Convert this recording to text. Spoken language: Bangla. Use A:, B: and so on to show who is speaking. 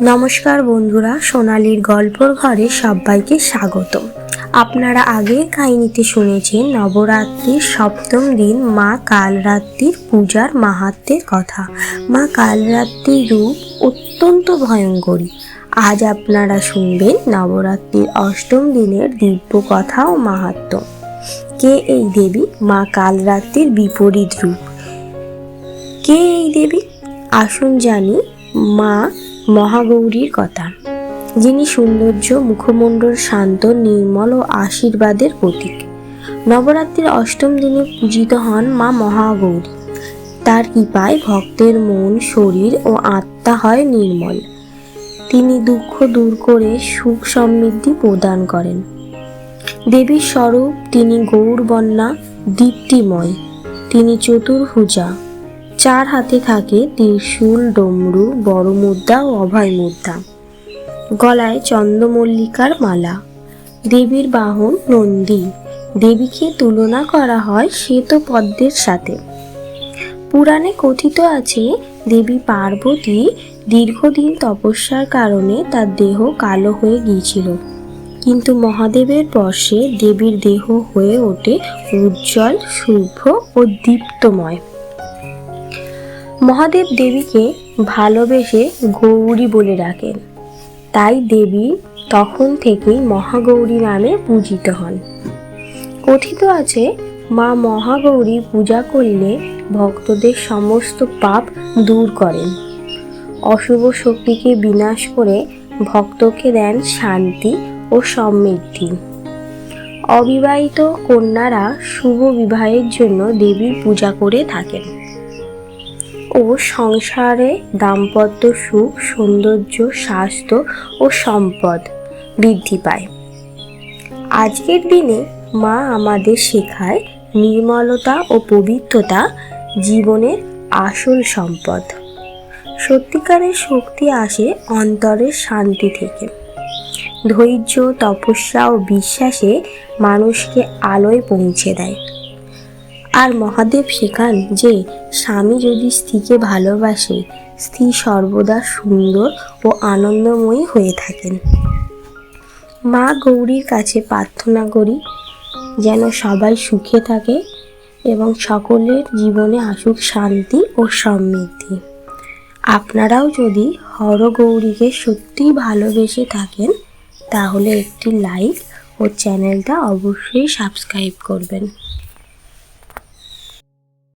A: নমস্কার বন্ধুরা, সোনালির গল্পর ঘরে সবাইকে স্বাগত আপনারা আগের কাহিনীতে শুনেছেন, নবরাত্রির সপ্তম দিন মা কালরাত্রির পূজার মাহাত্মের কথা। মা কালরাত্রির রূপ অত্যন্ত ভয়ঙ্করী। আজ আপনারা শুনবেন নবরাত্রির অষ্টম দিনের দিব্য কথা ও মাহাত্ম কে এই দেবী? মা কালরাত্রির বিপরীত রূপ। কে এই দেবী? আসুন জানি, মা মহাগৌরীর কথা। যিনি সৌন্দর্য, মুখমণ্ডল শান্ত, নির্মল ও আশীর্বাদের প্রতীক। নবরাত্রির অষ্টম দিনে পূজিত হন মা মহাগৌরী। তার কৃপায় ভক্তের মন, শরীর ও আত্মা হয় নির্মল। তিনি দুঃখ দূর করে সুখ সমৃদ্ধি প্রদান করেন। দেবীর স্বরূপ তিনি গৌরবন্যা দীপ্তিময়। তিনি চতুর্ভুজা। চার হাতে থাকে ত্রিশূল, ডমরু, বড় মুদ্রা ও অভয় মুদ্রা। গলায় চন্দ্রমল্লিকার মালা। দেবীর বাহন নন্দী। দেবীকে তুলনা করা হয় শ্বেত পদ্মের সাথে। পুরাণে কথিত আছে, দেবী পার্বতী দীর্ঘদিন তপস্যার কারণে তার দেহ কালো হয়ে গিয়েছিল। কিন্তু মহাদেবের বর্ষে দেবীর দেহ হয়ে ওঠে উজ্জ্বল, শুভ্র ও দীপ্তময়। মহাদেব দেবীকে ভালোবেসে গৌরী বলে ডাকেন। তাই দেবী তখন থেকেই মহাগৌরী নামে পূজিত হন। কথিত আছে, মা মহাগৌরী পূজা করলে ভক্তদের সমস্ত পাপ দূর করেন। অশুভ শক্তিকে বিনাশ করে ভক্তকে দেন শান্তি ও সমৃদ্ধি। অবিবাহিত কন্যারা শুভ বিবাহের জন্য দেবীর পূজা করে থাকেন। ও সংসারে দাম্পত্য সুখ, সৌন্দর্য, স্বাস্থ্য ও সম্পদ বৃদ্ধি পায়। আজকের দিনে মা আমাদের শেখায় নির্মলতা ও পবিত্রতা জীবনের আসল সম্পদ। সত্যিকারের শক্তি আসে অন্তরের শান্তি থেকে। ধৈর্য, তপস্যা ও বিশ্বাসে মানুষকে আলোয় পৌঁছে দেয়। আর মহাদেব শেখান যে স্বামী যদি স্ত্রীকে ভালোবাসে, স্ত্রী সর্বদা সুন্দর ও আনন্দময়ী হয়ে থাকেন। মা গৌরীর কাছে প্রার্থনা করি, যেন সবাই সুখে থাকে এবং সকলের জীবনে আসুক শান্তি ও সমৃদ্ধি। আপনারাও যদি হরগৌরীকে সত্যিই ভালোবেসে থাকেন, তাহলে একটি লাইক ও চ্যানেলটা অবশ্যই সাবস্ক্রাইব করবেন।